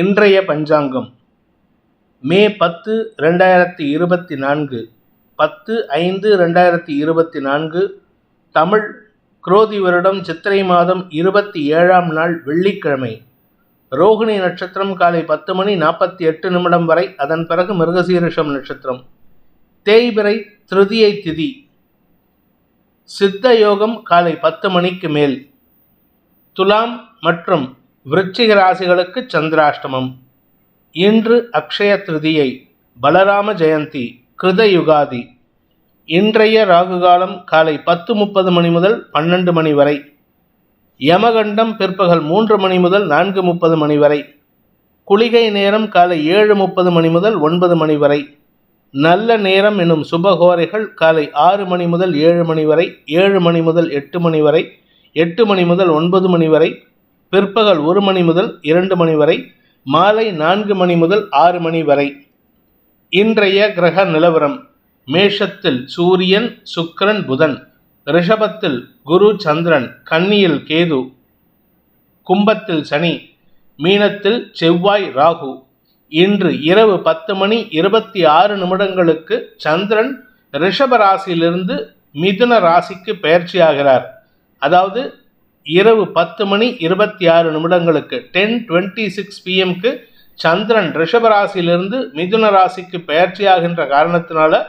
இன்றைய பஞ்சாங்கம். மே பத்து ரெண்டாயிரத்தி இருபத்தி நான்கு. பத்து ஐந்து ரெண்டாயிரத்தி இருபத்தி நான்கு. தமிழ் குரோதி வருடம் சித்திரை மாதம் இருபத்தி ஏழாம் நாள் வெள்ளிக்கிழமை. ரோகிணி நட்சத்திரம் காலை பத்து மணி நாற்பத்தி எட்டு நிமிடம் வரை அதன் பிறகு மிருகசீரிஷம் நட்சத்திரம். தேய்பிறை திருதியை திதி. சித்த யோகம் காலை பத்து மணிக்கு மேல். துலாம் மற்றும் விருச்சிக ராசிகளுக்கு சந்திராஷ்டமம். இன்று அக்ஷய திருதியை பலராம ஜெயந்தி கிருத யுகாதி. இன்றைய ராகுகாலம் காலை பத்து முப்பது மணி முதல் பன்னெண்டு மணி வரை. யமகண்டம் பிற்பகல் மூன்று மணி முதல் நான்கு முப்பது மணி வரை. குளிகை நேரம் காலை ஏழு முப்பது மணி முதல் ஒன்பது மணி வரை. நல்ல நேரம் எனும் சுபகோரைகள் காலை ஆறு மணி முதல் ஏழு மணி வரை ஏழு மணி முதல் எட்டு மணி வரை எட்டு மணி முதல் ஒன்பது மணி வரை பிற்பகல் ஒரு மணி முதல் இரண்டு மணி வரை மாலை நான்கு மணி முதல் ஆறு மணி வரை. இன்றைய கிரக நிலவரம் மேஷத்தில் சூரியன் சுக்கிரன் புதன் ரிஷபத்தில் குரு சந்திரன் கன்னியில் கேது கும்பத்தில் சனி மீனத்தில் செவ்வாய் ராகு. இன்று இரவு பத்து மணி இருபத்தி ஆறு நிமிடங்களுக்கு சந்திரன் ரிஷப ராசியிலிருந்து மிதுன ராசிக்கு பயிற்சியாகிறார் அதாவது இரவு பத்து மணி இருபத்தி ஆறு நிமிடங்களுக்கு டென் டுவெண்ட்டி சிக்ஸ் பிஎம்க்கு சந்திரன் ரிஷபராசியிலிருந்து மிதுன ராசிக்கு பெயர்ச்சியாகின்ற காரணத்தினால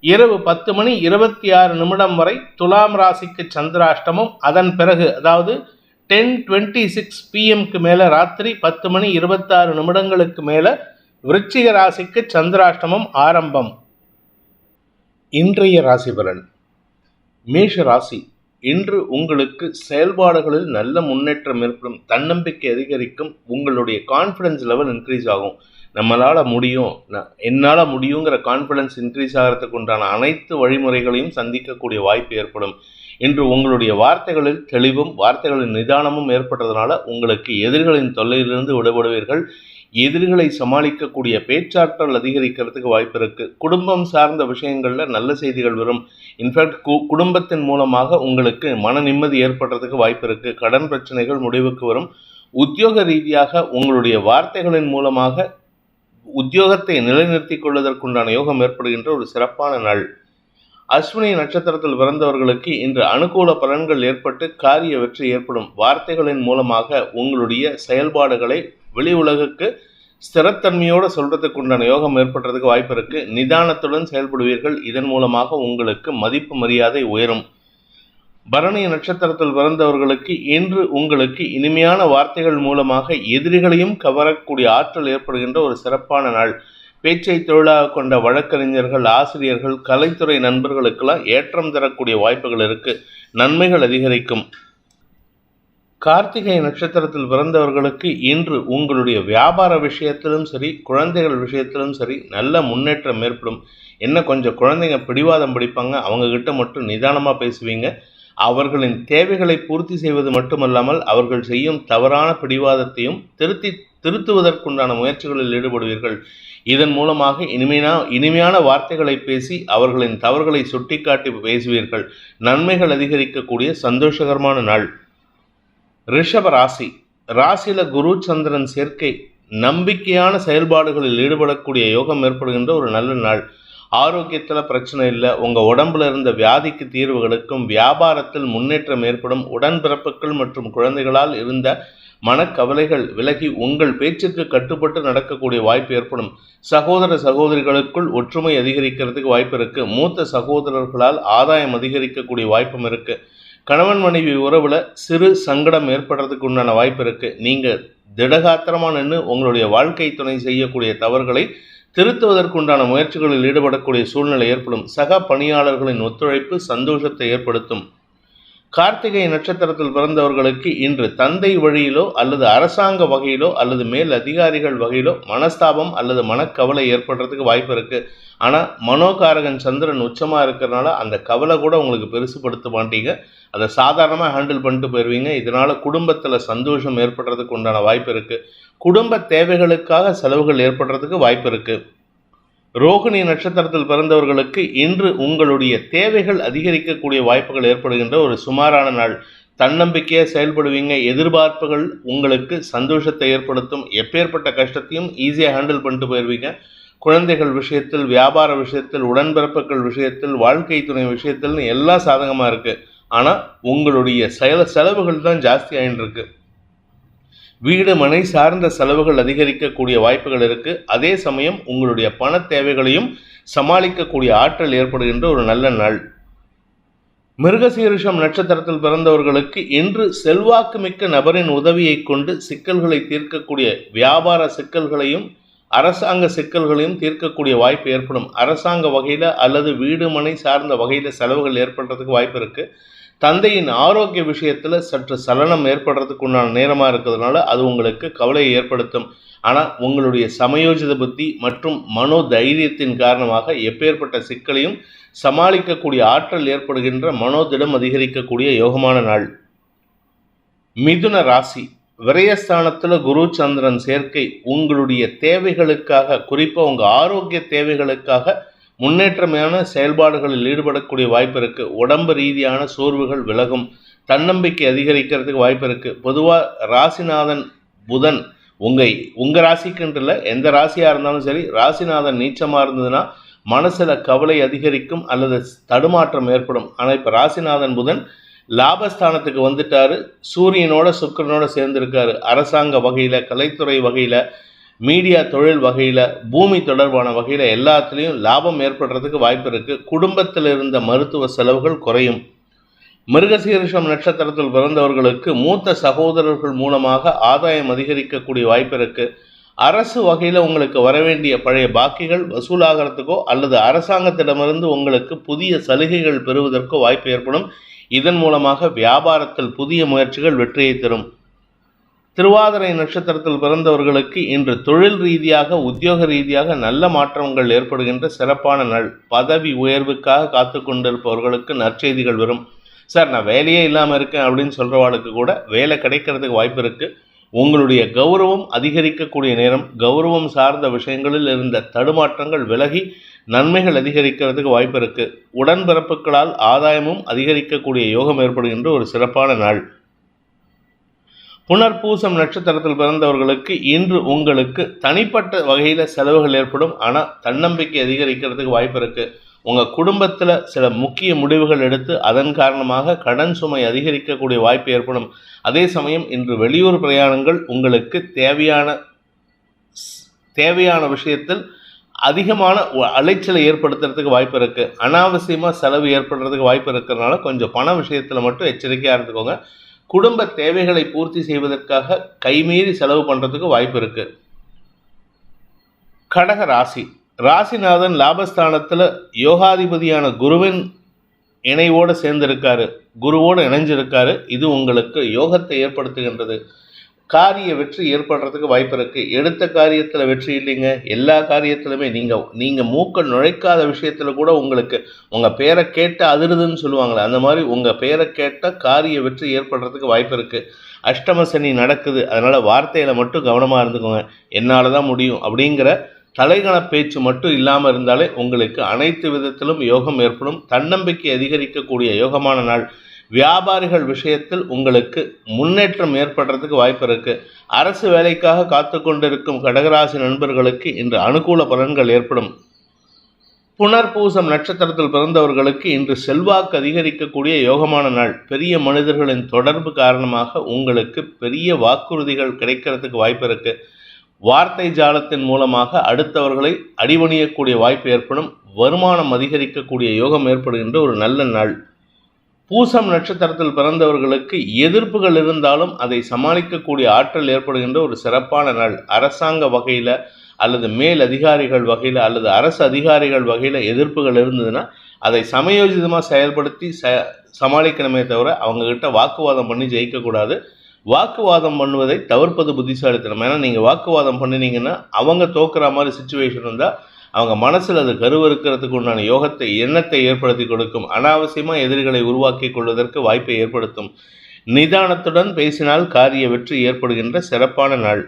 இரவு பத்து மணி இருபத்தி ஆறு நிமிடம் வரை துலாம் ராசிக்கு சந்திராஷ்டமம். அதன் பிறகு அதாவது டென் டுவெண்ட்டி சிக்ஸ் பிஎம்க்கு மேலே ராத்திரி பத்து மணி இருபத்தாறு நிமிடங்களுக்கு மேலே விருச்சிக ராசிக்கு சந்திராஷ்டமம் ஆரம்பம். இன்றைய ராசி பலன். மேஷ ராசி. இன்று உங்களுக்கு செயல்பாடுகளில் நல்ல முன்னேற்றம் ஏற்படும் தன்னம்பிக்கை அதிகரிக்கும் உங்களுடைய கான்ஃபிடன்ஸ் லெவல் இன்க்ரீஸ் ஆகும். நம்மளால் முடியும். என்னால் முடியுங்கிற கான்ஃபிடன்ஸ் இன்க்ரீஸ் ஆகிறதுக்கு உண்டான அனைத்து வழிமுறைகளையும் சந்திக்கக்கூடிய வாய்ப்பு ஏற்படும். இன்று உங்களுடைய வார்த்தைகளில் தெளிவும் வார்த்தைகளின் நிதானமும் ஏற்பட்டதுனால உங்களுக்கு எதிரிகளின் தொல்லையிலிருந்து விடுபடுவீர்கள். எதிரிகளை சமாளிக்கக்கூடிய பேச்சாற்றல் அதிகரிக்கிறதுக்கு வாய்ப்பு இருக்குது குடும்பம் சார்ந்த விஷயங்களில் நல்ல செய்திகள் வரும். இன்ஃபேக்ட் கு குடும்பத்தின் மூலமாக உங்களுக்கு மன நிம்மதி ஏற்படுறதுக்கு வாய்ப்பு இருக்குது கடன் பிரச்சனைகள் முடிவுக்கு வரும். உத்தியோக ரீதியாக உங்களுடைய வார்த்தைகளின் மூலமாக உத்தியோகத்தை நிலைநிறுத்திக் கொள்வதற்குண்டான யோகம் ஏற்படுகின்ற ஒரு சிறப்பான நாள். அஸ்வினி நட்சத்திரத்தில் பிறந்தவர்களுக்கு இன்று அனுகூல பலன்கள் ஏற்பட்டு காரிய வெற்றி ஏற்படும். வார்த்தைகளின் மூலமாக உங்களுடைய செயல்பாடுகளை வெளி உலகுக்கு ஸ்திரத்தன்மையோடு சொல்றதுக்கு உண்டான யோகம் ஏற்படுறதுக்கு வாய்ப்பு இருக்கு. நிதானத்துடன் செயல்படுவீர்கள். இதன் மூலமாக உங்களுக்கு மதிப்பு மரியாதை உயரும். பரணி நட்சத்திரத்தில் பிறந்தவர்களுக்கு இன்று உங்களுக்கு இனிமையான வார்த்தைகள் மூலமாக எதிரிகளையும் கவரக்கூடிய ஆற்றல் ஏற்படுகின்ற ஒரு சிறப்பான நாள். பேச்சை தொழிலாக கொண்ட வழக்கறிஞர்கள் ஆசிரியர்கள் கலைத்துறை நண்பர்களுக்கெல்லாம் ஏற்றம் தரக்கூடிய வாய்ப்புகள் இருக்கு. நன்மைகள் அதிகரிக்கும். கார்த்திகை நட்சத்திரத்தில் பிறந்தவர்களுக்கு இன்று உங்களுடைய வியாபார விஷயத்திலும் சரி குழந்தைகள் விஷயத்திலும் சரி நல்ல முன்னேற்றம் ஏற்படும். என்ன கொஞ்சம் குழந்தைங்க பிடிவாதம் பிடிப்பாங்க அவங்க கிட்ட மட்டும் நிதானமாக பேசுவீங்க. அவர்களின் தேவைகளை பூர்த்தி செய்வது மட்டுமல்லாமல் அவர்கள் செய்யும் தவறான பிடிவாதத்தையும் திருத்தி திருத்துவதற்குண்டான முயற்சிகளில் ஈடுபடுவீர்கள். இதன் மூலமாக இனிமையான இனிமையான வார்த்தைகளை பேசி அவர்களின் தவறுகளை சுட்டிக்காட்டி பேசுவீர்கள். நன்மைகள் அதிகரிக்கக்கூடிய சந்தோஷகரமான நாள். ரிஷப ராசி ராசியில குரு சந்திரன் சேர்க்கை நம்பிக்கையான செயல்பாடுகளில் ஈடுபடக்கூடிய யோகம் ஏற்படுகின்ற ஒரு நல்ல நாள். ஆரோக்கியத்தில் பிரச்சனை இல்லை. உங்கள் உடம்புல இருந்த வியாதிக்கு தீர்வுகளுக்கும் வியாபாரத்தில் முன்னேற்றம் ஏற்படும் உடன்பிறப்புகள் மற்றும் குழந்தைகளால் இருந்த மனக்கவலைகள் விலகி உங்கள் பேச்சுக்கு கட்டுப்பட்டு நடக்கக்கூடிய வாய்ப்பு ஏற்படும். சகோதர சகோதரிகளுக்குள் ஒற்றுமை அதிகரிக்கிறதுக்கு வாய்ப்பு இருக்குது மூத்த சகோதரர்களால் ஆதாயம் அதிகரிக்கக்கூடிய வாய்ப்பும் இருக்குது கணவன் மனைவி உறவில் சிறு சங்கடம் ஏற்படுறதுக்கு உண்டான வாய்ப்பு இருக்குது நீங்கள் திடகாத்திரமாக நின்று உங்களுடைய வாழ்க்கை துணை செய்யக்கூடிய தவறுகளை திருத்துவதற்குண்டான முயற்சிகளில் ஈடுபடக்கூடிய சூழ்நிலை ஏற்படும். சக பணியாளர்களின் ஒத்துழைப்பு சந்தோஷத்தை ஏற்படுத்தும். கார்த்திகை நட்சத்திரத்தில் பிறந்தவர்களுக்கு இன்று தந்தை வழியிலோ அல்லது அரசாங்க வகையிலோ அல்லது மேல் அதிகாரிகள் வகையிலோ மனஸ்தாபம் அல்லது மனக்கவலை ஏற்படுறதுக்கு வாய்ப்பு இருக்கு. ஆனால் மனோகாரகன் சந்திரன் உச்சமாக இருக்கிறனால அந்த கவலை கூட உங்களுக்கு பெருசுப்படுத்த மாட்டீங்க. அதை சாதாரணமாக ஹேண்டில் பண்ணிட்டு போயிடுவீங்க இதனால குடும்பத்தில் சந்தோஷம் ஏற்படுறதுக்கு உண்டான வாய்ப்பு இருக்கு. குடும்ப தேவைகளுக்காக செலவுகள் ஏற்படுறதுக்கு வாய்ப்பு இருக்குது ரோகிணி நட்சத்திரத்தில் பிறந்தவர்களுக்கு இன்று உங்களுடைய தேவைகள் அதிகரிக்கக்கூடிய வாய்ப்புகள் ஏற்படுகின்ற ஒரு சுமாரான நாள். தன்னம்பிக்கையாக செயல்படுவீங்க எதிர்பார்ப்புகள் உங்களுக்கு சந்தோஷத்தை ஏற்படுத்தும் எப்பேற்பட்ட கஷ்டத்தையும் ஈஸியாக ஹேண்டில் பண்ணிட்டு போயிடுவீங்க குழந்தைகள் விஷயத்தில் வியாபார விஷயத்தில் உடன்பிறப்புகள் விஷயத்தில் வாழ்க்கை துணை விஷயத்தில்னு எல்லாம் சாதகமாக இருக்குது ஆனால் உங்களுடைய செயல செலவுகள் தான் ஜாஸ்தி ஆகிட்டு வீடு மனை சார்ந்த செலவுகள் அதிகரிக்கக்கூடிய வாய்ப்புகள் இருக்கு. அதே சமயம் உங்களுடைய பண தேவைகளையும் சமாளிக்கக்கூடிய ஆற்றல் ஏற்படுகின்ற ஒரு நல்ல நாள். மிருகசீரிஷம் நட்சத்திரத்தில் பிறந்தவர்களுக்கு இன்று செல்வாக்கு மிக்க நபரின் உதவியை கொண்டு சிக்கல்களை தீர்க்கக்கூடிய வியாபார சிக்கல்களையும் அரசாங்க சிக்கல்களையும் தீர்க்கக்கூடிய வாய்ப்பு ஏற்படும். அரசாங்க வகையில் அல்லது வீடு மனை சார்ந்த வகையில் செலவுகள் ஏற்படுறதுக்கு வாய்ப்பு இருக்குது தந்தையின் ஆரோக்கிய விஷயத்தில் சற்று சலனம் ஏற்படுறதுக்கு உண்டான நேரமாக இருக்கிறதுனால அது உங்களுக்கு கவலையை ஏற்படுத்தும். ஆனால் உங்களுடைய சமயோஜித புத்தி மற்றும் மனோ தைரியத்தின் காரணமாக எப்பேற்பட்ட சிக்கலையும் சமாளிக்கக்கூடிய ஆற்றல் ஏற்படுகின்ற மனோதிடம் அதிகரிக்கக்கூடிய யோகமான நாள். மிதுன ராசி. விரயஸ்தானத்தில் குரு சந்திரன் சேர்க்கை உங்களுடைய தேவைகளுக்காக குறிப்பாக உங்கள் ஆரோக்கிய தேவைகளுக்காக முன்னேற்றமான செயல்பாடுகளில் ஈடுபடக்கூடிய வாய்ப்பு இருக்குது உடம்பு ரீதியான சோர்வுகள் விலகும். தன்னம்பிக்கை அதிகரிக்கிறதுக்கு வாய்ப்பு இருக்குது பொதுவாக ராசிநாதன் புதன் உங்கள் உங்கள் ராசிக்குன்றில் எந்த ராசியாக இருந்தாலும் சரி ராசிநாதன் நீச்சமாக இருந்ததுன்னா மனசில் கவலை அதிகரிக்கும் அல்லது தடுமாற்றம் ஏற்படும். ஆனால் இப்போ ராசிநாதன் புதன் லாபஸ்தானத்துக்கு வந்துட்டார். சூரியனோட சுக்கரனோட சேர்ந்திருக்காரு. அரசாங்க வகையில் கலைத்துறை வகையில் மீடியா தொழில் வகையில் பூமி தொடர்பான வகையில் எல்லாத்துலேயும் லாபம் ஏற்படுறதுக்கு வாய்ப்பு இருக்குது குடும்பத்தில் இருந்த மருத்துவ செலவுகள் குறையும். மிருகசீரிஷம் நட்சத்திரத்தில் பிறந்தவர்களுக்கு மூத்த சகோதரர்கள் மூலமாக ஆதாயம் அதிகரிக்கக்கூடிய வாய்ப்பு இருக்குது அரசு வகையில் உங்களுக்கு வரவேண்டிய பழைய பாக்கிகள் வசூலாகிறதுக்கோ அல்லது அரசாங்கத்திடமிருந்து உங்களுக்கு புதிய சலுகைகள் பெறுவதற்கோ வாய்ப்பு ஏற்படும். இதன் மூலமாக வியாபாரத்தில் புதிய முயற்சிகள் வெற்றியை தரும். திருவாதிரை நட்சத்திரத்தில் பிறந்தவர்களுக்கு இன்று தொழில் ரீதியாக உத்தியோக ரீதியாக நல்ல மாற்றங்கள் ஏற்படுகின்ற சிறப்பான நாள். பதவி உயர்வுக்காக காத்து கொண்டிருப்பவர்களுக்கு நற்செய்திகள் வரும். சார் நான் வேலையே இல்லாமல் இருக்கேன் அப்படின்னு சொல்கிறவாளுக்கு கூட வேலை கிடைக்கிறதுக்கு வாய்ப்பு இருக்குது உங்களுடைய கௌரவம் அதிகரிக்கக்கூடிய நேரம் கௌரவம் சார்ந்த விஷயங்களில் இருந்த தடுமாற்றங்கள் விலகி நன்மைகள் அதிகரிக்கிறதுக்கு வாய்ப்பு இருக்குது உடன்பிறப்புகளால் ஆதாயமும் அதிகரிக்கக்கூடிய யோகம் ஏற்படுகின்ற ஒரு சிறப்பான நாள். புனர்பூசம் நட்சத்திரத்தில் பிறந்தவர்களுக்கு இன்று உங்களுக்கு தனிப்பட்ட வகையில் செலவுகள் ஏற்படும். ஆனால் தன்னம்பிக்கை அதிகரிக்கிறதுக்கு வாய்ப்பு இருக்குது உங்கள் குடும்பத்தில் சில முக்கிய முடிவுகள் எடுத்து அதன் காரணமாக கடன் சுமை அதிகரிக்கக்கூடிய வாய்ப்பு ஏற்படும். அதே சமயம் இன்று வெளியூர் பிரயாணங்கள் உங்களுக்கு தேவையான தேவையான விஷயத்தில் அதிகமான அலைச்சலை ஏற்படுத்துறதுக்கு வாய்ப்பு இருக்குது அனாவசியமாக செலவு ஏற்படுறதுக்கு வாய்ப்பு இருக்கிறதுனால கொஞ்சம் பண விஷயத்தில் மட்டும் எச்சரிக்கையாக இருந்துக்கோங்க. குடும்ப தேவைகளை பூர்த்தி செய்வதற்காக கைமீறி செலவு பண்ணுறதுக்கு வாய்ப்பு இருக்கு. கடக ராசி. ராசிநாதன் லாபஸ்தானத்தில் யோகாதிபதியான குருவின் இணைவோடு சேர்ந்திருக்காரு. குருவோடு இணைஞ்சிருக்காரு. இது உங்களுக்கு யோகத்தை ஏற்படுத்துகின்றது. காரிய வெற்றி ஏற்படுறதுக்கு வாய்ப்பு இருக்குது எடுத்த காரியத்தில் வெற்றி இல்லைங்க. எல்லா காரியத்திலுமே நீங்கள் நீங்கள் மூக்க நுழைக்காத விஷயத்தில் கூட உங்களுக்கு உங்கள் பேரை கேட்ட அதிருதுன்னு சொல்லுவாங்களே அந்த மாதிரி உங்கள் பேரை கேட்ட காரிய வெற்றி ஏற்படுறதுக்கு வாய்ப்பு இருக்குது அஷ்டம சனி நடக்குது. அதனால் வார்த்தையில் மட்டும் கவனமாக இருந்துக்கோங்க. என்னால் தான் முடியும் அப்படிங்கிற தலைகண பேச்சு மட்டும் இல்லாமல் இருந்தாலே உங்களுக்கு அனைத்து விதத்திலும் யோகம் ஏற்படும். தன்னம்பிக்கை அதிகரிக்கக்கூடிய யோகமான நாள். வியாபாரிகள் விஷயத்தில் உங்களுக்கு முன்னேற்றம் ஏற்படுறதுக்கு வாய்ப்பு இருக்கு. அரசு வேலைக்காக காத்து கொண்டிருக்கும் கடகராசி நண்பர்களுக்கு இன்று அனுகூல பலன்கள் ஏற்படும். புனர்பூசம் நட்சத்திரத்தில் பிறந்தவர்களுக்கு இன்று செல்வாக்கு அதிகரிக்கக்கூடிய யோகமான நாள். பெரிய மனிதர்களின் தொடர்பு காரணமாக உங்களுக்கு பெரிய வாக்குறுதிகள் கிடைக்கிறதுக்கு வாய்ப்பு இருக்கு. வார்த்தை ஜாலத்தின் மூலமாக அடுத்தவர்களை அடிபணியக்கூடிய வாய்ப்பு ஏற்படும். வருமானம் அதிகரிக்கக்கூடிய யோகம் ஏற்படுகின்ற ஒரு நல்ல நாள். பூசம் நட்சத்திரத்தில் பிறந்தவர்களுக்கு எதிர்ப்புகள் இருந்தாலும் அதை சமாளிக்கக்கூடிய ஆற்றல் ஏற்படுகின்ற ஒரு சிறப்பான நாள். அரசாங்க வகையில் அல்லது மேல் அதிகாரிகள் வகையில் அல்லது அரசு அதிகாரிகள் வகையில் எதிர்ப்புகள் இருந்ததுன்னா அதை சமயோஜிதமாக செயல்படுத்தி ச சமாளிக்கணுமே தவிர அவங்கக்கிட்ட வாக்குவாதம் பண்ணி ஜெயிக்கக்கூடாது. வாக்குவாதம் பண்ணுவதை தவிர்ப்பது புத்திசாலித்தனம். ஏன்னா நீங்கள் வாக்குவாதம் பண்ணினீங்கன்னா அவங்க தோக்குற மாதிரி சுச்சுவேஷன் இருந்தால் அவங்க மனசில் அது கருவறுக்கிறதுக்கு உண்டான யோகத்தை எண்ணத்தை ஏற்படுத்தி கொடுக்கும். அனாவசியமாக எதிரிகளை உருவாக்கி கொள்வதற்கு வாய்ப்பை ஏற்படுத்தும். நிதானத்துடன் பேசினால் காரிய வெற்றி ஏற்படுகின்ற சிறப்பான நாள்.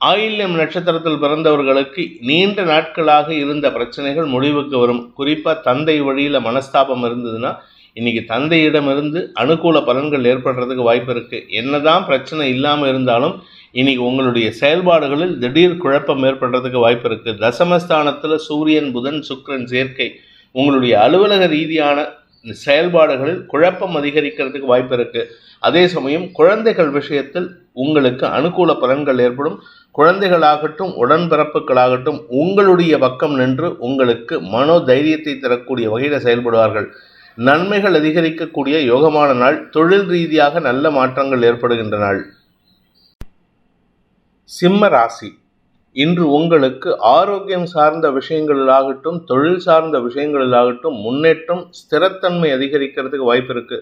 ஆயில்யம் நட்சத்திரத்தில் பிறந்தவர்களுக்கு நீண்ட நாட்களாக இருந்த பிரச்சனைகள் முடிவுக்கு வரும். குறிப்பாக தந்தை வழியில் மனஸ்தாபம் இருந்ததுன்னா இன்னைக்கு தந்தையிடமிருந்து அனுகூல பலன்கள் ஏற்படுறதுக்கு வாய்ப்பு இருக்குது என்னதான் பிரச்சனை இல்லாமல் இருந்தாலும் இன்னைக்கு உங்களுடைய செயல்பாடுகளில் திடீர் குழப்பம் ஏற்படுறதுக்கு வாய்ப்பு இருக்குது தசமஸ்தானத்தில் சூரியன் புதன் சுக்கிரன் சேர்க்கை. உங்களுடைய அலுவலக ரீதியான செயல்பாடுகளில் குழப்பம் அதிகரிக்கிறதுக்கு வாய்ப்பு இருக்குது அதே சமயம் குழந்தைகள் விஷயத்தில் உங்களுக்கு அனுகூல பலன்கள் ஏற்படும். குழந்தைகளாகட்டும் உடன்பிறப்புகளாகட்டும் உங்களுடைய பக்கம் நின்று உங்களுக்கு மனோ தைரியத்தை தரக்கூடிய வகையில் செயல்படுவார்கள். நன்மைகள் அதிகரிக்கக்கூடிய யோகமான நாள் தொழில் ரீதியாக நல்ல மாற்றங்கள் ஏற்படுகின்ற நாள் சிம்ம ராசி. இன்று உங்களுக்கு ஆரோக்கியம் சார்ந்த விஷயங்களிலாகட்டும் தொழில் சார்ந்த விஷயங்களிலாகட்டும் முன்னேற்றம் ஸ்திரத்தன்மை அதிகரிக்கிறதுக்கு வாய்ப்பு இருக்கு.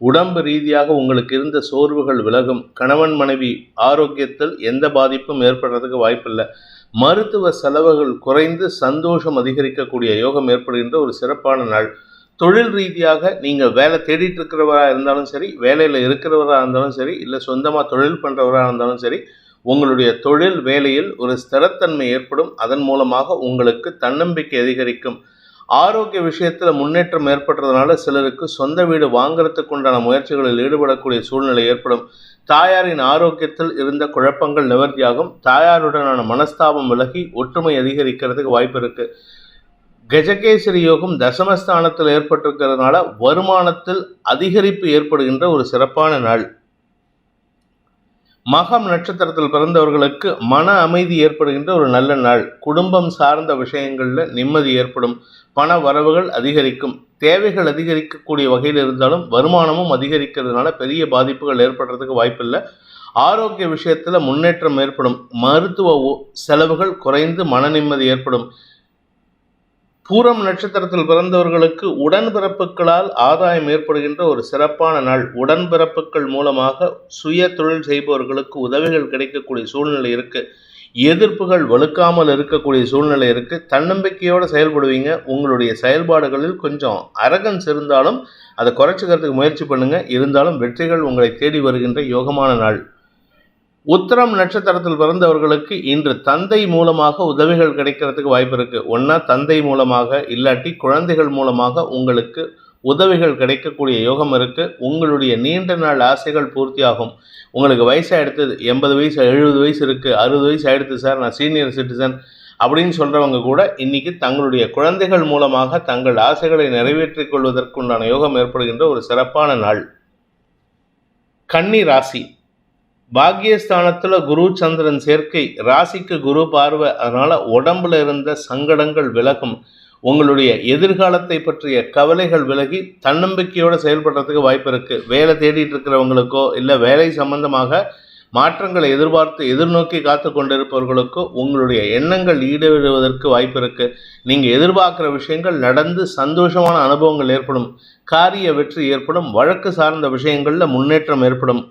உடம்பு ரீதியாக உங்களுக்கு இருந்த சோர்வுகள் விலகும். கணவன் மனைவி ஆரோக்கியத்தில் எந்த பாதிப்பும் ஏற்படுறதுக்கு வாய்ப்பில்லை. மருத்துவ செலவுகள் குறைந்து சந்தோஷம் அதிகரிக்கக்கூடிய யோகம் ஏற்படுகின்ற ஒரு சிறப்பான நாள். தொழில் ரீதியாக நீங்கள் வேலை தேடிட்டு இருக்கிறவராக இருந்தாலும் சரி வேலையில் இருக்கிறவராக இருந்தாலும் சரி இல்லை சொந்தமாக தொழில் பண்ணுறவராக இருந்தாலும் சரி உங்களுடைய தொழில் வேலையில் ஒரு ஸ்திரத்தன்மை ஏற்படும். அதன் மூலமாக உங்களுக்கு தன்னம்பிக்கை அதிகரிக்கும். ஆரோக்கிய விஷயத்தில் முன்னேற்றம் ஏற்படுறதுனால சிலருக்கு சொந்த வீடு வாங்குறதுக்கு உண்டான முயற்சிகளில் ஈடுபடக்கூடிய சூழ்நிலை ஏற்படும். தாயாரின் ஆரோக்கியத்தில் இருந்த குழப்பங்கள் நிவர்த்தியாகும். தாயாருடனான மனஸ்தாபம் விலகி ஒற்றுமை அதிகரிக்கிறதுக்கு வாய்ப்பு இருக்கு. கஜகேசரி யோகம் தசமஸ்தானத்தில் ஏற்பட்டிருக்கிறதுனால வருமானத்தில் அதிகரிப்பு ஏற்படுகின்ற ஒரு சிறப்பான நாள். மகம் நட்சத்திரத்தில் பிறந்தவர்களுக்கு மன அமைதி ஏற்படுகின்ற ஒரு நல்ல நாள். குடும்பம் சார்ந்த விஷயங்களில் நிம்மதி ஏற்படும். பண வரவுகள் அதிகரிக்கும். தேவைகள் அதிகரிக்கக்கூடிய வகையில் இருந்தாலும் வருமானமும் அதிகரிக்கிறதுனால பெரிய பாதிப்புகள் ஏற்படுறதுக்கு வாய்ப்பில்லை. ஆரோக்கிய விஷயத்தில் முன்னேற்றம் ஏற்படும். மருத்துவ செலவுகள் குறைந்து மன நிம்மதி ஏற்படும். பூரம் நட்சத்திரத்தில் பிறந்தவர்களுக்கு உடன்பிறப்புகளால் ஆதாயம் ஏற்படுகின்ற ஒரு சிறப்பான நாள். உடன்பிறப்புகள் மூலமாக சுய தொழில் செய்பவர்களுக்கு உதவிகள் கிடைக்கக்கூடிய சூழ்நிலை இருக்கு. எதிர்ப்புகள் வலுக்காமல் இருக்கக்கூடிய சூழ்நிலை இருக்கு. தன்னம்பிக்கையோடு செயல்படுவீங்க. உங்களுடைய செயல்பாடுகளில் கொஞ்சம் அரகன்ஸ் இருந்தாலும் அதை குறைச்சிக்கிறதுக்கு முயற்சி பண்ணுங்க. இருந்தாலும் வெற்றிகள் உங்களை தேடி வருகின்ற யோகமான நாள். உத்திரம் நட்சத்திரத்தில் பிறந்தவர்களுக்கு இன்று தந்தை மூலமாக உதவிகள் கிடைக்கிறதுக்கு வாய்ப்பு இருக்கு. ஒன்றா தந்தை மூலமாக இல்லாட்டி குழந்தைகள் மூலமாக உங்களுக்கு உதவிகள் கிடைக்கக்கூடிய யோகம் இருக்கு. உங்களுடைய நீண்ட நாள் ஆசைகள் பூர்த்தியாகும். உங்களுக்கு வயசாகிடுத்து எண்பது வயசு எழுபது வயசு இருக்கு. அறுபது வயசு ஆயிடுத்து சார் நான் சீனியர் சிட்டிசன் அப்படின்னு சொல்றவங்க கூட இன்னைக்கு தங்களுடைய குழந்தைகள் மூலமாக தங்கள் ஆசைகளை நிறைவேற்றிக் கொள்வதற்குண்டான யோகம் ஏற்படுகின்ற ஒரு சிறப்பான நாள். கன்னி ராசி. பாக்கியஸ்தானத்தில் குரு சந்திரன் சேர்க்கை ராசிக்கு குரு பார்வை அதனால் உடம்புல இருந்த சங்கடங்கள் விலகும். உங்களுடைய எதிர்காலத்தை பற்றிய கவலைகள் விலகி தன்னம்பிக்கையோடு செயல்படுறதுக்கு வாய்ப்பு இருக்குது வேலை தேடிட்டு இருக்கிறவங்களுக்கோ இல்லை வேலை சம்பந்தமாக மாற்றங்களை எதிர்பார்த்து எதிர்நோக்கி காத்து கொண்டிருப்பவர்களுக்கோ உங்களுடைய எண்ணங்கள் ஈடுபடுவதற்கு வாய்ப்பு இருக்குது நீங்கள் எதிர்பார்க்குற விஷயங்கள் நடந்து சந்தோஷமான அனுபவங்கள் ஏற்படும். காரிய வெற்றி ஏற்படும். வழக்கு சார்ந்த விஷயங்களில் முன்னேற்றம் ஏற்படும்.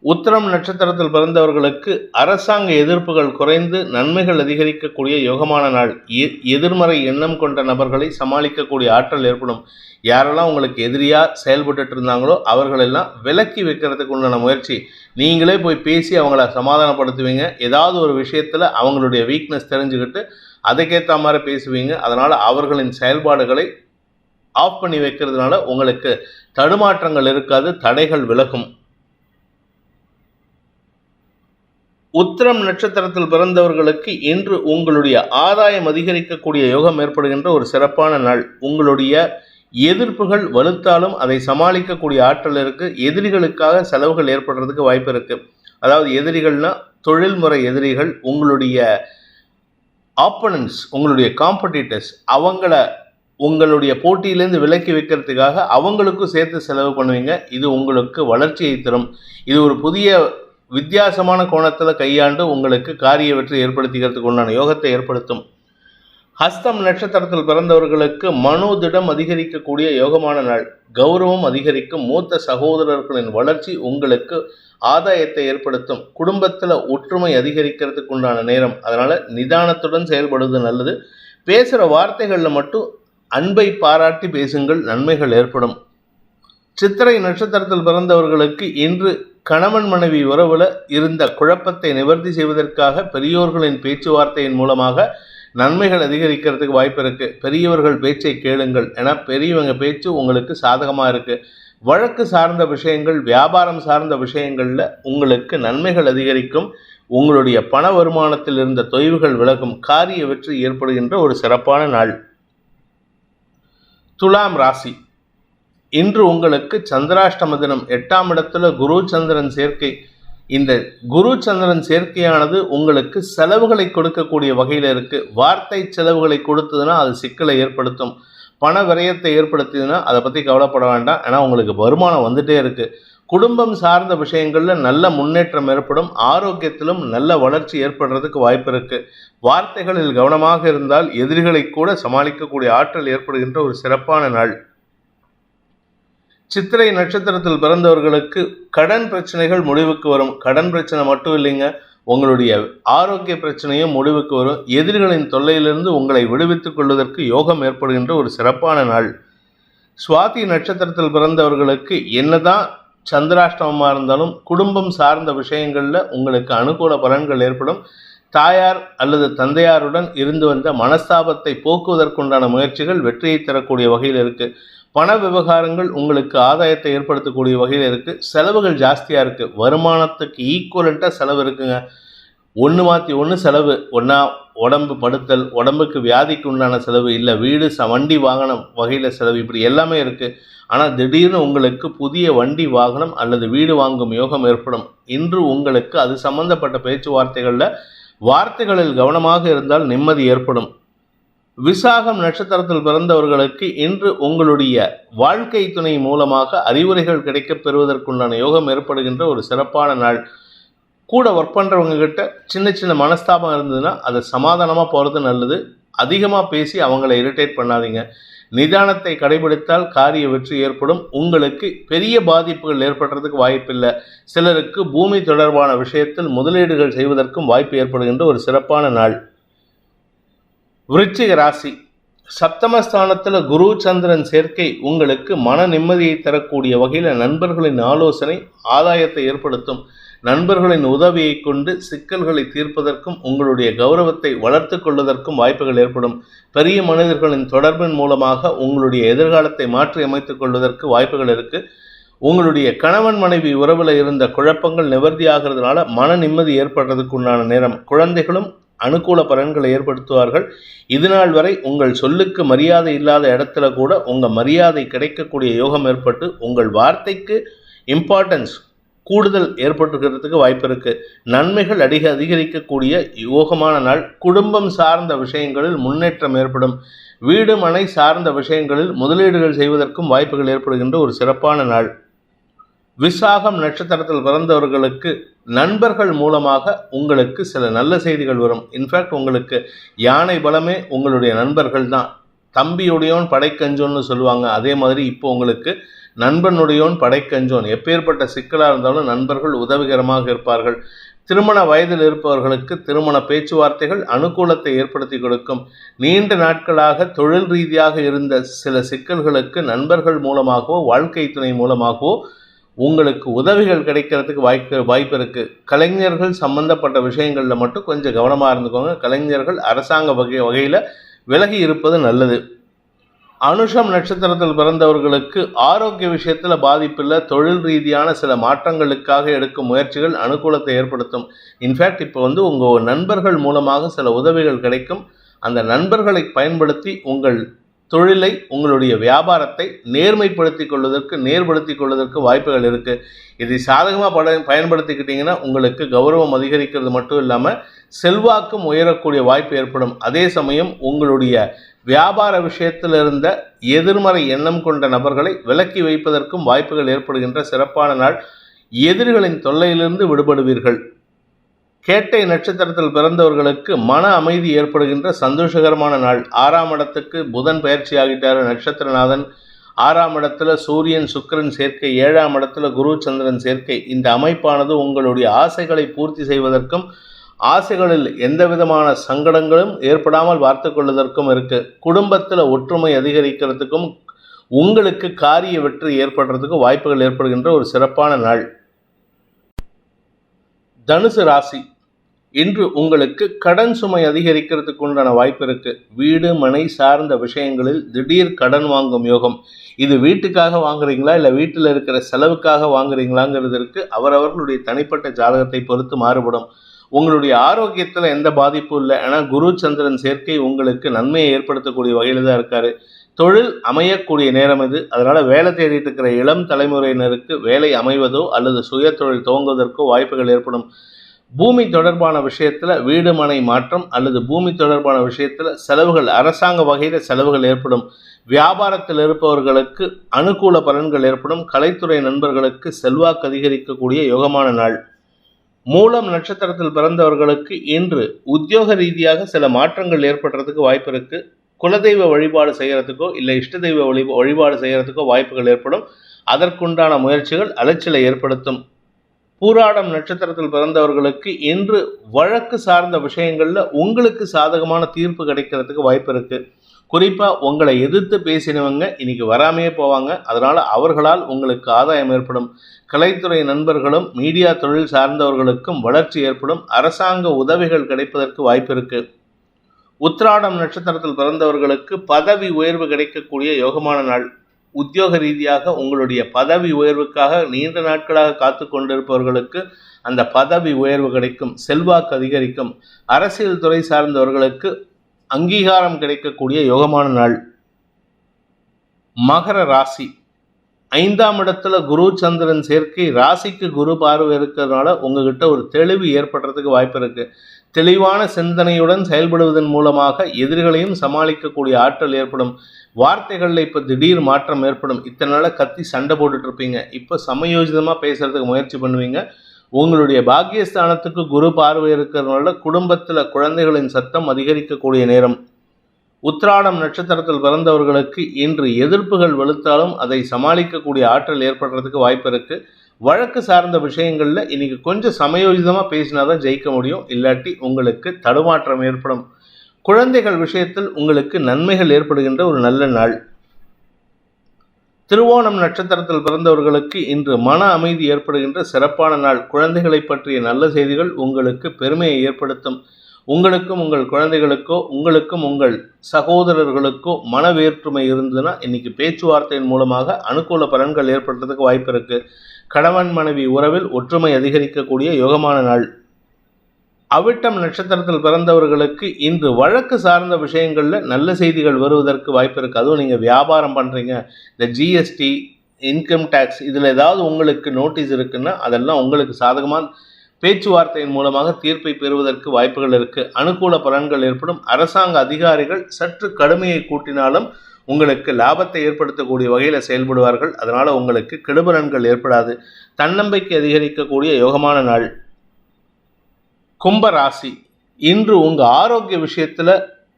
உத்திரம் நட்சத்திரத்தில் பிறந்தவர்களுக்கு அரசாங்க எதிர்ப்புகள் குறைந்து நன்மைகள் அதிகரிக்கக்கூடிய யோகமான நாள். எ- எதிர்மறை எண்ணம் கொண்ட நபர்களை சமாளிக்கக்கூடிய ஆற்றல் ஏற்படும். யாரெல்லாம் உங்களுக்கு எதிரியா செயல்பட்டு இருந்தாங்களோ அவர்களெல்லாம் விலக்கி வைக்கிறதுக்கு உண்டான முயற்சி. நீங்களே போய் பேசி அவங்கள சமாதானப்படுத்துவீங்க. ஏதாவது ஒரு விஷயத்துல அவங்களுடைய வீக்னஸ் தெரிஞ்சுக்கிட்டு அதுக்கேற்ற மாதிரி பேசுவீங்க. அதனால அவர்களின் செயல்பாடுகளை ஆஃப் பண்ணி வைக்கிறதுனால உங்களுக்கு தடுமாற்றங்கள் இருக்காது தடைகள் விலகும். உத்திரம் நட்சத்திரத்தில் பிறந்தவர்களுக்கு இன்று உங்களுடைய ஆதாயம் அதிகரிக்கக்கூடிய யோகம் ஏற்படுகின்ற ஒரு சிறப்பான நாள். உங்களுடைய எதிர்ப்புகள் வலுத்தாலும் அதை சமாளிக்கக்கூடிய ஆற்றல் இருக்கு. எதிரிகளுக்காக செலவுகள் ஏற்படுறதுக்கு வாய்ப்பு இருக்கு. அதாவது எதிரிகள்னா தொழில்முறை எதிரிகள் உங்களுடைய ஆப்பனன்ஸ் உங்களுடைய காம்படிட்டர்ஸ் அவங்கள உங்களுடைய போட்டியிலேருந்து விலக்கி வைக்கிறதுக்காக அவங்களுக்கும் சேர்த்து செலவு பண்ணுவீங்க. இது உங்களுக்கு வளர்ச்சியை தரும். இது ஒரு புதிய வித்தியாசமான கோணத்தில் கையாண்டு உங்களுக்கு காரிய வெற்றி ஏற்படுத்திக்கிறதுக்கு உண்டான யோகத்தை ஏற்படுத்தும். ஹஸ்தம் நட்சத்திரத்தில் பிறந்தவர்களுக்கு மனோதிடம் அதிகரிக்கக்கூடிய யோகமான நாள். கௌரவம் அதிகரிக்கும் மூத்த சகோதரர்களின் வளர்ச்சி உங்களுக்கு ஆதாயத்தை ஏற்படுத்தும். குடும்பத்தில் ஒற்றுமை அதிகரிக்கிறதுக்கு உண்டான நேரம். அதனால் நிதானத்துடன் செயல்படுவது நல்லது. பேசுகிற வார்த்தைகளில் மட்டும் அன்பை பாராட்டி பேசுங்கள் நன்மைகள் ஏற்படும். சித்திரை நட்சத்திரத்தில் பிறந்தவர்களுக்கு இன்று கணவன் மனைவி உறவுல இருந்த குழப்பத்தை நிவர்த்தி செய்வதற்காக பெரியோர்களின் பேச்சுவார்த்தையின் மூலமாக நன்மைகள் அதிகரிக்கிறதுக்கு வாய்ப்பு இருக்குது பெரியவர்கள் பேச்சை கேளுங்கள். என பெரியவங்க பேச்சு உங்களுக்கு சாதகமாக இருக்குது வழக்கு சார்ந்த விஷயங்கள் வியாபாரம் சார்ந்த விஷயங்களில் உங்களுக்கு நன்மைகள் அதிகரிக்கும். உங்களுடைய பண வருமானத்தில் இருந்த தொய்வுகள் விலகும். காரிய வெற்றி ஏற்படுகின்ற ஒரு சிறப்பான நாள். துலாம் ராசி. இன்று உங்களுக்கு சந்திராஷ்டம தினம். எட்டாம் இடத்துல குரு சந்திரன் சேர்க்கை. இந்த குரு சந்திரன் சேர்க்கையானது உங்களுக்கு செலவுகளை கொடுக்கக்கூடிய வகையில் இருக்குது வார்த்தை செலவுகளை கொடுத்ததுன்னா அது சிக்கலை ஏற்படுத்தும். பண விரயத்தை ஏற்படுத்தியதுன்னா அதை பற்றி கவலைப்பட வேண்டாம். ஏன்னா உங்களுக்கு வருமானம் வந்துட்டே இருக்குது குடும்பம் சார்ந்த விஷயங்களில் நல்ல முன்னேற்றம் ஏற்படும். ஆரோக்கியத்திலும் நல்ல வளர்ச்சி ஏற்படுறதுக்கு வாய்ப்பு இருக்குது வார்த்தைகளில் கவனமாக இருந்தால் எதிரிகளை கூட சமாளிக்கக்கூடிய ஆற்றல் ஏற்படுகின்ற ஒரு சிறப்பான நாள். சித்திரை நட்சத்திரத்தில் பிறந்தவர்களுக்கு கடன் பிரச்சனைகள் முடிவுக்கு வரும். கடன் பிரச்சனை மட்டும் இல்லைங்க. உங்களுடைய ஆரோக்கிய பிரச்சனையும் முடிவுக்கு வரும். எதிரிகளின் தொல்லையிலிருந்து உங்களை விடுவித்துக் கொள்வதற்கு யோகம் ஏற்படுகின்ற ஒரு சிறப்பான நாள். சுவாதி நட்சத்திரத்தில் பிறந்தவர்களுக்கு என்னதான் சந்திராஷ்டமமாக இருந்தாலும் குடும்பம் சார்ந்த விஷயங்களில் உங்களுக்கு அனுகூல பலன்கள் ஏற்படும். தாயார் அல்லது தந்தையாருடன் இருந்து வந்த மனஸ்தாபத்தை போக்குவதற்குண்டான முயற்சிகள் வெற்றியை தரக்கூடிய வகையில் இருக்குது பண விவகாரங்கள் உங்களுக்கு ஆதாயத்தை ஏற்படுத்தக்கூடிய வகையில் இருக்குது செலவுகள் ஜாஸ்தியாக இருக்குது வருமானத்துக்கு ஈக்குவலண்ட்டாக செலவு இருக்குங்க. ஒன்று மாற்றி ஒன்று செலவு. ஒன்றா உடம்பு படுத்தல் உடம்புக்கு வியாதிக்கு உண்டான செலவு இல்லை. வீடு ச வண்டி வாகனம் வகையில் செலவு இப்படி எல்லாமே இருக்குது ஆனால் திடீர்னு உங்களுக்கு புதிய வண்டி வாகனம் அல்லது வீடு வாங்கும் யோகம் ஏற்படும். இன்று உங்களுக்கு அது சம்பந்தப்பட்ட பேச்சுவார்த்தைகளில் வார்த்தைகளில் கவனமாக இருந்தால் நிம்மதி ஏற்படும். விசாகம் நட்சத்திரத்தில் பிறந்தவர்களுக்கு இன்று உங்களுடைய வாழ்க்கை துணை மூலமாக அறிவுரைகள் கிடைக்கப் பெறுவதற்குண்டான யோகம் ஏற்படுகின்ற ஒரு சிறப்பான நாள். கூட ஒர்க் பண்ணுறவங்க கிட்ட சின்ன சின்ன மனஸ்தாபம் இருந்ததுன்னா அதை சமாதானமாக போகிறது நல்லது. அதிகமாக பேசி அவங்கள இரிட்டேட் பண்ணாதீங்க. நிதானத்தை கடைபிடித்தால் காரிய வெற்றி ஏற்படும். உங்களுக்கு பெரிய பாதிப்புகள் ஏற்படுறதுக்கு வாய்ப்பில்லை. சிலருக்கு பூமி தொடர்பான விஷயத்தில் முதலீடுகள் செய்வதற்கும் வாய்ப்பு ஏற்படுகின்ற ஒரு சிறப்பான நாள். விருச்சிக ராசி. சப்தமஸ்தானத்தில் குரு சந்திரன் சேர்க்கை உங்களுக்கு மன நிம்மதியை தரக்கூடிய வகையில் நண்பர்களின் ஆலோசனை ஆதாயத்தை ஏற்படுத்தும். நண்பர்களின் உதவியை கொண்டு சிக்கல்களை தீர்ப்பதற்கும் உங்களுடைய கௌரவத்தை வளர்த்து கொள்வதற்கும் வாய்ப்புகள் ஏற்படும். பெரிய மனிதர்களின் தொடர்பின் மூலமாக உங்களுடைய எதிர்காலத்தை மாற்றி அமைத்துக் கொள்வதற்கு வாய்ப்புகள் இருக்கு. உங்களுடைய கணவன் மனைவி உறவில் இருந்த குழப்பங்கள் நிவர்த்தியாகிறதுனால மன நிம்மதி ஏற்படுறதுக்கு உண்டான நேரம் குழந்தைகளும் அனுகூல பலன்களை ஏற்படுத்துவார்கள். இதுநாள் வரை உங்கள் சொல்லுக்கு மரியாதை இல்லாத இடத்துல கூட உங்கள் மரியாதை கிடைக்கக்கூடிய யோகம் ஏற்பட்டு உங்கள் வார்த்தைக்கு இம்பார்ட்டன்ஸ் கூடுதல் ஏற்பட்டுக்கிறதுக்கு வாய்ப்பு இருக்குது நன்மைகள் அதிக அதிகரிக்கக்கூடிய யோகமான நாள். குடும்பம் சார்ந்த விஷயங்களில் முன்னேற்றம் ஏற்படும். வீடு மனை சார்ந்த விஷயங்களில் முதலீடுகள் செய்வதற்கும் வாய்ப்புகள் ஏற்படுகின்ற ஒரு சிறப்பான நாள். விசாகம் நட்சத்திரத்தில் பிறந்தவர்களுக்கு நண்பர்கள் மூலமாக உங்களுக்கு சில நல்ல செய்திகள் வரும். இன்ஃபேக்ட் உங்களுக்கு யானை பலமே உங்களுடைய நண்பர்கள் தான். தம்பியுடையோன் படைக்கஞ்சோன்னு சொல்லுவாங்க. அதே மாதிரி இப்போ உங்களுக்கு நண்பனுடையோன் படைக்கஞ்சோன். எப்பேற்பட்ட சிக்கலாக இருந்தாலும் நண்பர்கள் உதவிகரமாக இருப்பார்கள். திருமண வயதில் இருப்பவர்களுக்கு திருமண பேச்சுவார்த்தைகள் அனுகூலத்தை ஏற்படுத்தி கொடுக்கும். நீண்ட நாட்களாக தொழில் ரீதியாக இருந்த சில சிக்கல்களுக்கு நண்பர்கள் மூலமாகவோ வாழ்க்கை துணை மூலமாகவோ உங்களுக்கு உதவிகள் கிடைக்கிறதுக்கு வாய்ப்பு வாய்ப்பு இருக்குது கலைஞர்கள் சம்பந்தப்பட்ட விஷயங்களில் மட்டும் கொஞ்சம் கவனமாக இருந்துக்கோங்க. கலைஞர்கள் அரசாங்க வகை வகையில் விலகி இருப்பது நல்லது. அனுஷம் நட்சத்திரத்தில் பிறந்தவர்களுக்கு ஆரோக்கிய விஷயத்தில் பாதிப்பில்லை தொழில் ரீதியான சில மாற்றங்களுக்காக எடுக்கும் முயற்சிகள் அனுகூலத்தை ஏற்படுத்தும். இன்ஃபேக்ட் இப்போ வந்து உங்கள் நண்பர்கள் மூலமாக சில உதவிகள் கிடைக்கும். அந்த நண்பர்களை பயன்படுத்தி உங்கள் தொழிலை உங்களுடைய வியாபாரத்தை நேர்மைப்படுத்தி கொள்வதற்கு நேர்படுத்தி கொள்வதற்கு வாய்ப்புகள் இருக்குது இதை சாதகமாக பட பயன்படுத்திக்கிட்டிங்கன்னா உங்களுக்கு கௌரவம் அதிகரிக்கிறது மட்டும் இல்லாமல் செல்வாக்கும் உயரக்கூடிய வாய்ப்பு ஏற்படும். அதே சமயம் உங்களுடைய வியாபார விஷயத்தில் இருந்த எதிர்மறை எண்ணம் கொண்ட நபர்களை விலக்கி வைப்பதற்கும் வாய்ப்புகள் ஏற்படுகின்ற சிறப்பான நாள். எதிரிகளின் தொல்லையிலிருந்து விடுபடுவீர்கள். கேட்டை நட்சத்திரத்தில் பிறந்தவர்களுக்கு மன அமைதி ஏற்படுகின்ற சந்தோஷகரமான நாள். ஆறாம் இடத்துக்கு புதன் பயிற்சி ஆகிட்டார் நட்சத்திரநாதன். ஆறாம் இடத்துல சூரியன் சுக்கிரன் சேர்க்கை. ஏழாம் இடத்துல குரு சந்திரன் சேர்க்கை. இந்த அமைப்பானது உங்களுடைய ஆசைகளை பூர்த்தி செய்வதற்கும் ஆசைகளில் எந்த விதமான சங்கடங்களும் ஏற்படாமல் பார்த்து கொள்வதற்கும் இருக்குது குடும்பத்தில் ஒற்றுமை அதிகரிக்கிறதுக்கும் உங்களுக்கு காரிய வெற்றி ஏற்படுறதுக்கும் வாய்ப்புகள் ஏற்படுகின்ற ஒரு சிறப்பான நாள். தனுசு ராசி. இன்று உங்களுக்கு கடன் சுமை அதிகரிக்கிறதுக்கு உண்டான வாய்ப்பு இருக்கு. வீடு மனை சார்ந்த விஷயங்களில் திடீர் கடன் வாங்கும் யோகம். இது வீட்டுக்காக வாங்குறீங்களா? இல்லை வீட்டில் இருக்கிற செலவுக்காக வாங்குறீங்களாங்கிறதுக்கு அவரவர்களுடைய தனிப்பட்ட ஜாதகத்தை பொறுத்து மாறுபடும். உங்களுடைய ஆரோக்கியத்தில் எந்த பாதிப்பும் இல்லை. ஆனால் குரு சந்திரன் சேர்க்கை உங்களுக்கு நன்மையை ஏற்படுத்தக்கூடிய வகையில் தான் இருக்காரு. தொழில் அமையக்கூடிய நேரம் இது. அதனால் வேலை தேடிட்டு இருக்கிற இளம் தலைமுறையினருக்கு வேலை அமைவதோ அல்லது சுய தொழில் துவங்குவதற்கோ வாய்ப்புகள் ஏற்படும். பூமி தொடர்பான விஷயத்தில் வீடு மனை மாற்றம் அல்லது பூமி தொடர்பான விஷயத்தில் செலவுகள் அரசாங்க வகையில் செலவுகள் ஏற்படும். வியாபாரத்தில் இருப்பவர்களுக்கு அனுகூல பலன்கள் ஏற்படும். கலைத்துறை நண்பர்களுக்கு செல்வாக்கு அதிகரிக்கக்கூடிய யோகமான நாள். மூலம் நட்சத்திரத்தில் பிறந்தவர்களுக்கு இன்று உத்தியோக ரீதியாக சில மாற்றங்கள் ஏற்படுறதுக்கு வாய்ப்பு இருக்கு. குலதெய்வ வழிபாடு செய்கிறதுக்கோ இல்லை இஷ்ட தெய்வ வழி வழிபாடு செய்கிறதுக்கோ வாய்ப்புகள் ஏற்படும். அதற்குண்டான முயற்சிகள் அலைச்சலை ஏற்படுத்தும். பூராடம் நட்சத்திரத்தில் பிறந்தவர்களுக்கு இன்று வழக்கு சார்ந்த விஷயங்களில் உங்களுக்கு சாதகமான தீர்ப்பு கிடைக்கிறதுக்கு வாய்ப்பு இருக்குது குறிப்பாக உங்களை எதிர்த்து பேசினவங்க இன்னைக்கு வராமையே போவாங்க. அதனால் அவர்களால் உங்களுக்கு ஆதாயம் ஏற்படும். கலைத்துறை நண்பர்களும் மீடியா தொழில் சார்ந்தவர்களுக்கும் வளர்ச்சி ஏற்படும். அரசாங்க உதவிகள் கிடைப்பதற்கு வாய்ப்பு இருக்குது உத்ராடம் நட்சத்திரத்தில் பிறந்தவர்களுக்கு பதவி உயர்வு கிடைக்கக்கூடிய யோகமான நாள். உத்தியோக ரீதியாக உங்களுடைய பதவி உயர்வுக்காக நீண்ட நாட்களாக காத்து கொண்டிருப்பவர்களுக்கு அந்த பதவி உயர்வு கிடைக்கும் செல்வாக்கு அதிகரிக்கும். அரசியல் துறை சார்ந்தவர்களுக்கு அங்கீகாரம் கிடைக்கக்கூடிய யோகமான நாள். மகர ராசி. ஐந்தாம் இடத்துல குரு சந்திரன் சேர்க்கை ராசிக்கு குரு பார்வை இருக்கிறதுனால உங்ககிட்ட ஒரு தெளிவு ஏற்படுறதுக்கு வாய்ப்பு இருக்குது தெளிவான சிந்தனையுடன் செயல்படுவதன் மூலமாக எதிரிகளையும் சமாளிக்கக்கூடிய ஆற்றல் ஏற்படும். வார்த்தைகளில் இப்போ திடீர் மாற்றம் ஏற்படும். இத்தனை நாளாக கத்தி சண்டை போட்டுட்டு இருப்பீங்க. இப்போ சமயோஜிதமாக பேசுறதுக்கு முயற்சி பண்ணுவீங்க. உங்களுடைய பாக்கியஸ்தானத்துக்கு குரு பார்வை இருக்கிறதுனால குடும்பத்தில் குழந்தைகளின் சத்தம் அதிகரிக்கக்கூடிய நேரம். உத்ராடம் நட்சத்திரத்தில் பிறந்தவர்களுக்கு இன்று எதிர்ப்புகள் வெளுத்தாலும் அதை சமாளிக்கக்கூடிய ஆற்றல் ஏற்படுறதுக்கு வாய்ப்பு இருக்குது வழக்கு சார்ந்த விஷயங்களில் இன்றைக்கி கொஞ்சம் சமயோஜிதமாக பேசினா தான் ஜெயிக்க முடியும். இல்லாட்டி உங்களுக்கு தடுமாற்றம் ஏற்படும். குழந்தைகள் விஷயத்தில் உங்களுக்கு நன்மைகள் ஏற்படுகின்ற ஒரு நல்ல நாள். திருவோணம் நட்சத்திரத்தில் பிறந்தவர்களுக்கு இன்று மன அமைதி ஏற்படுகின்ற சிறப்பான நாள். குழந்தைகளை பற்றிய நல்ல செய்திகள் உங்களுக்கு பெருமையை ஏற்படுத்தும். உங்களுக்கும் உங்கள் குழந்தைகளுக்கோ உங்களுக்கும் உங்கள் சகோதரர்களுக்கோ மன வேற்றுமை இருந்ததுன்னா இன்னைக்கு பேச்சுவார்த்தையின் மூலமாக அனுகூல பலன்கள் ஏற்படுறதுக்கு வாய்ப்பு இருக்குது கணவன் மனைவி உறவில் ஒற்றுமை அதிகரிக்கக்கூடிய யோகமான நாள். அவிட்டம் நட்சத்திரத்தில் பிறந்தவர்களுக்கு இன்று வழக்கு சார்ந்த விஷயங்களில் நல்ல செய்திகள் வருவதற்கு வாய்ப்பு இருக்குது அதுவும் நீங்கள் வியாபாரம் பண்ணுறீங்க இந்த ஜிஎஸ்டி இன்கம் டேக்ஸ் இதில் ஏதாவது உங்களுக்கு நோட்டீஸ் இருக்குன்னா அதெல்லாம் உங்களுக்கு சாதகமாக பேச்சுவார்த்தையின் மூலமாக தீர்ப்பை பெறுவதற்கு வாய்ப்புகள் இருக்குது அனுகூல பலன்கள் ஏற்படும். அரசாங்க அதிகாரிகள் சற்று கடுமையை கூட்டினாலும் உங்களுக்கு லாபத்தை ஏற்படுத்தக்கூடிய வகையில் செயல்படுவார்கள். அதனால் உங்களுக்கு கெடுபலன்கள் ஏற்படாது. தன்னம்பிக்கை அதிகரிக்கக்கூடிய யோகமான நாள். கும்பராசி இன்று உங்கள் ஆரோக்கிய விஷயத்தில்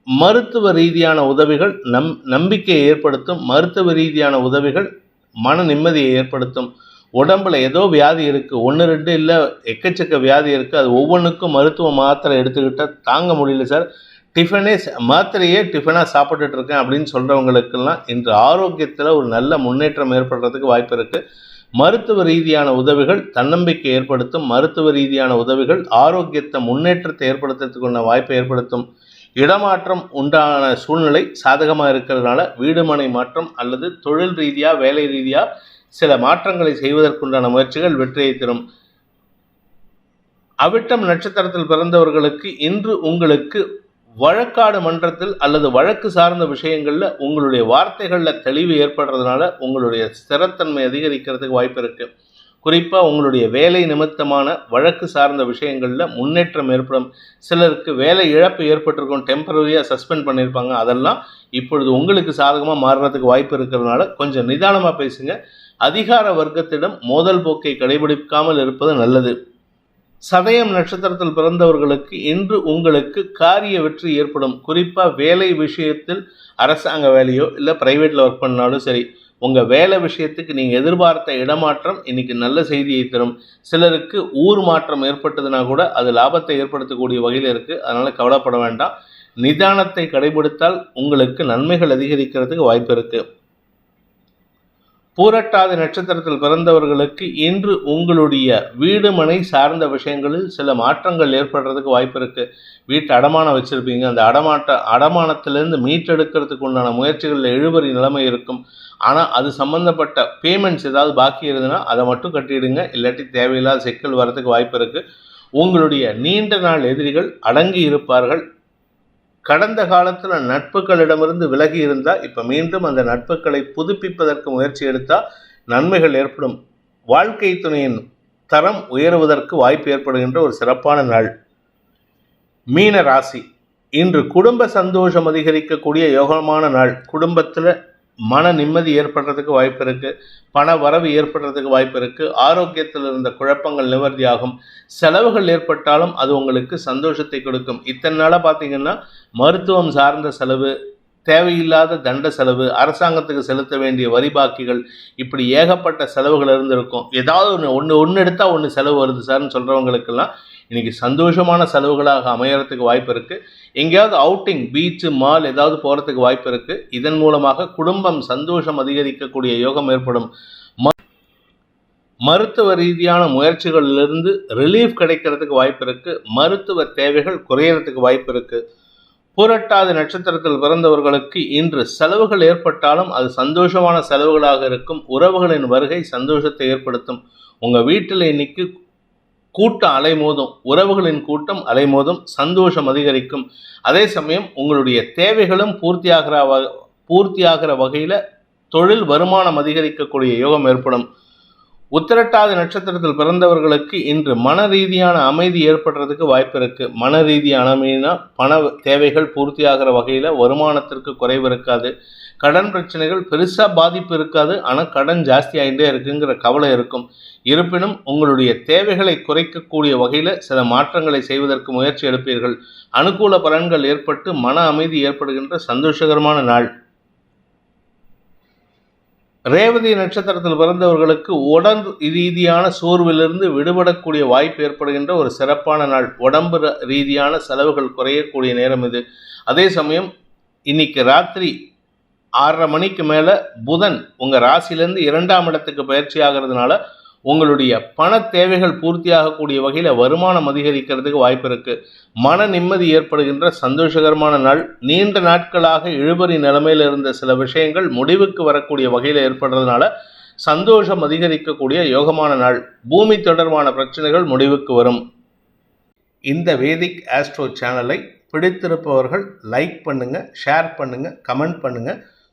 மருத்துவ ரீதியான உதவிகள் நம் நம்பிக்கையை ஏற்படுத்தும் மருத்துவ ரீதியான உதவிகள் மன நிம்மதியை ஏற்படுத்தும். உடம்புல ஏதோ வியாதி இருக்குது ஒன்று ரெண்டு இல்லை எக்கச்சக்க வியாதி இருக்குது அது ஒவ்வொன்றுக்கும் மருத்துவ மாத்திரை எடுத்துக்கிட்டால் தாங்க முடியல சார். டிஃபனே மாத்திரையே டிஃபனாக சாப்பிட்டுட்டு இருக்கேன் அப்படின்னு சொல்கிறவங்களுக்கெல்லாம் இன்று ஆரோக்கியத்தில் ஒரு நல்ல முன்னேற்றம் ஏற்படுறதுக்கு வாய்ப்பு இருக்குது மருத்துவ ரீதியான உதவிகள் தன்னம்பிக்கை ஏற்படுத்தும். மருத்துவ ரீதியான உதவிகள் ஆரோக்கியத்தை முன்னேற்றத்தை ஏற்படுத்துறதுக்குள்ள வாய்ப்பை ஏற்படுத்தும். இடமாற்றம் உண்டான சூழ்நிலை சாதகமாக இருக்கிறதுனால வீடுமனை மாற்றம் அல்லது தொழில் ரீதியாக வேலை ரீதியாக சில மாற்றங்களை செய்வதற்குண்டான முயற்சிகள் வெற்றியை தரும். அவிட்டம் நட்சத்திரத்தில் பிறந்தவர்களுக்கு இன்று உங்களுக்கு வழக்காடு மன்றத்தில் அல்லது வழக்கு சார்ந்த விஷயங்களில் உங்களுடைய வார்த்தைகளில் தெளிவு ஏற்படுறதுனால உங்களுடைய ஸ்திரத்தன்மை அதிகரிக்கிறதுக்கு வாய்ப்பு இருக்குது குறிப்பாக உங்களுடைய வேலை நிமித்தமான வழக்கு சார்ந்த விஷயங்களில் முன்னேற்றம் ஏற்படும். சிலருக்கு வேலை இழப்பு ஏற்பட்டிருக்கும் டெம்பரரியாக சஸ்பெண்ட் பண்ணியிருப்பாங்க அதெல்லாம் இப்பொழுது உங்களுக்கு சாதகமாக மாறுறதுக்கு வாய்ப்பு இருக்கிறதுனால கொஞ்சம் நிதானமாக பேசுங்க. அதிகார வர்க்கத்திடம் மோதல் போக்கை கடைபிடிக்காமல் இருப்பது நல்லது. சதயம் நட்சத்திரத்தில் பிறந்தவர்களுக்கு இன்று உங்களுக்கு காரிய வெற்றி ஏற்படும். குறிப்பாக வேலை விஷயத்தில் அரசாங்க வேலையோ இல்லை ப்ரைவேட்டில் ஒர்க் பண்ணாலும் சரி உங்கள் வேலை விஷயத்துக்கு நீங்கள் எதிர்பார்த்த இடமாற்றம் இன்னைக்கு நல்ல செய்தியை தரும். சிலருக்கு ஊர் மாற்றம் ஏற்பட்டதுன்னா கூட அது லாபத்தை ஏற்படுத்தக்கூடிய வகையில் இருக்குது அதனால் கவலைப்பட வேண்டாம். நிதானத்தை கடைபிடித்தால் உங்களுக்கு நன்மைகள் அதிகரிக்கிறதுக்கு வாய்ப்பு இருக்குது பூரட்டாதி நட்சத்திரத்தில் பிறந்தவர்களுக்கு இன்று உங்களுடைய வீடு மனை சார்ந்த விஷயங்களில் சில மாற்றங்கள் ஏற்படுறதுக்கு வாய்ப்பு இருக்கு. வீட்டு அடமானம் வச்சிருப்பீங்க. அந்த அடமாட்ட அடமானத்திலிருந்து மீட்டெடுக்கிறதுக்கு உண்டான முயற்சிகளில் இழுபறி நிலைமை இருக்கும். ஆனால் அது சம்மந்தப்பட்ட பேமெண்ட்ஸ் ஏதாவது பாக்கி இருந்ததுன்னா அதை மட்டும் கட்டிடுங்க. இல்லாட்டி தேவையில்லாத சிக்கல் வரதுக்கு வாய்ப்பு இருக்கு. உங்களுடைய நீண்ட நாள் எதிரிகள் அடங்கி இருப்பார்கள். கடந்த காலத்தில் நட்புகளிடமிருந்து விலகி இருந்தால் இப்போ மீண்டும் அந்த நட்புகளை புதுப்பிப்பதற்கு முயற்சி எடுத்தால் நன்மைகள் ஏற்படும். வாழ்க்கை துணையின் தரம் உயருவதற்கு வாய்ப்பு ஏற்படுகின்ற ஒரு சிறப்பான நாள். மீன ராசி. இன்று குடும்ப சந்தோஷம் அதிகரிக்கக்கூடிய யோகமான நாள். குடும்பத்தில் மன நிம்மதி ஏற்படுறதுக்கு வாய்ப்பு இருக்குது பண வரவு ஏற்படுறதுக்கு வாய்ப்பு இருக்குது ஆரோக்கியத்தில் இருந்த குழப்பங்கள் நிவர்த்தியாகும். செலவுகள் ஏற்பட்டாலும் அது உங்களுக்கு சந்தோஷத்தை கொடுக்கும். இத்தனை நாளாக பார்த்தீங்கன்னா மருத்துவம் சார்ந்த செலவு தேவையில்லாத தண்ட செலவு அரசாங்கத்துக்கு செலுத்த வேண்டிய வரி பாக்கிகள் இப்படி ஏகப்பட்ட செலவுகள் இருந்திருக்கும். ஏதாவது ஒன்று ஒன்று ஒன்று எடுத்தால் ஒன்று செலவு வருது சார்னு சொல்கிறவங்களுக்கெல்லாம் இன்னைக்கு சந்தோஷமான செலவுகளாக அமையறதுக்கு வாய்ப்பு இருக்குது எங்கேயாவது அவுட்டிங் பீச்சு மால் ஏதாவது போகிறதுக்கு வாய்ப்பு இருக்குது இதன் மூலமாக குடும்பம் சந்தோஷம் அதிகரிக்கக்கூடிய யோகம் ஏற்படும். ம- மருத்துவ ரீதியான முயற்சிகளிலிருந்து ரிலீஃப் கிடைக்கிறதுக்கு வாய்ப்பு இருக்குது மருத்துவ தேவைகள் குறையறதுக்கு வாய்ப்பு இருக்குது புரட்டாதி நட்சத்திரத்தில் பிறந்தவர்களுக்கு இன்று செலவுகள் ஏற்பட்டாலும் அது சந்தோஷமான செலவுகளாக இருக்கும். உறவுகளின் வருகை சந்தோஷத்தை ஏற்படுத்தும். உங்கள் வீட்டில் இன்னைக்கு கூட்டம் அலைமோதும் உறவுகளின் கூட்டம் அலைமோதும் சந்தோஷம் அதிகரிக்கும். அதே சமயம் உங்களுடைய தேவைகளும் பூர்த்தியாகிற வ பூர்த்தியாகிற வகையில் தொழில் வருமானம் அதிகரிக்கக்கூடிய யோகம் ஏற்படும். உத்திரட்டாதி நட்சத்திரத்தில் பிறந்தவர்களுக்கு இன்று மன ரீதியான அமைதி ஏற்படுறதுக்கு வாய்ப்பு இருக்கு மன ரீதியான அமைதினா பண தேவைகள் பூர்த்தியாகிற வகையில் வருமானத்திற்கு குறைவு இருக்காது. கடன் பிரச்சனைகள் பெருசாக பாதிப்பு இருக்காது. ஆனால் கடன் ஜாஸ்தி ஆகிட்டே இருக்குங்கிற கவலை இருக்கும். இருப்பினும் உங்களுடைய தேவைகளை குறைக்கக்கூடிய வகையில் சில மாற்றங்களை செய்வதற்கு முயற்சி எடுப்பீர்கள். அனுகூல பலன்கள் ஏற்பட்டு மன அமைதி ஏற்படுகின்ற சந்தோஷகரமான நாள். ரேவதி நட்சத்திரத்தில் பிறந்தவர்களுக்கு உடல் ரீதியான சோர்விலிருந்து விடுபடக்கூடிய வாய்ப்பு ஏற்படுகின்ற ஒரு சிறப்பான நாள். உடம்பு ர- ரீதியான செலவுகள் குறையக்கூடிய நேரம் இது. அதே சமயம் இன்னைக்கு ராத்திரி ஆறரை மணிக்கு மேலே புதன் உங்கள் ராசியிலேருந்து இரண்டாம் இடத்துக்கு பயிற்சி ஆகிறதுனால உங்களுடைய பண தேவைகள் பூர்த்தியாகக்கூடிய வகையில் வருமானம் அதிகரிக்கிறதுக்கு வாய்ப்பு இருக்கு. மன நிம்மதி ஏற்படுகின்ற சந்தோஷகரமான நாள் நீண்ட நாட்களாக இழுபறி நிலைமையில் இருந்த சில விஷயங்கள் முடிவுக்கு வரக்கூடிய வகையில் ஏற்படுறதுனால சந்தோஷம் அதிகரிக்கக்கூடிய யோகமான நாள் பூமி தொடர்பான பிரச்சனைகள் முடிவுக்கு வரும். இந்த வேதிக் ஆஸ்ட்ரோ சேனலை பிடித்திருப்பவர்கள் லைக் பண்ணுங்கள் ஷேர் பண்ணுங்கள் கமெண்ட் பண்ணுங்கள்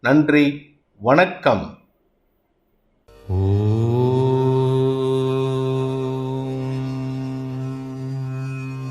நன்றி வணக்கம். ஓ.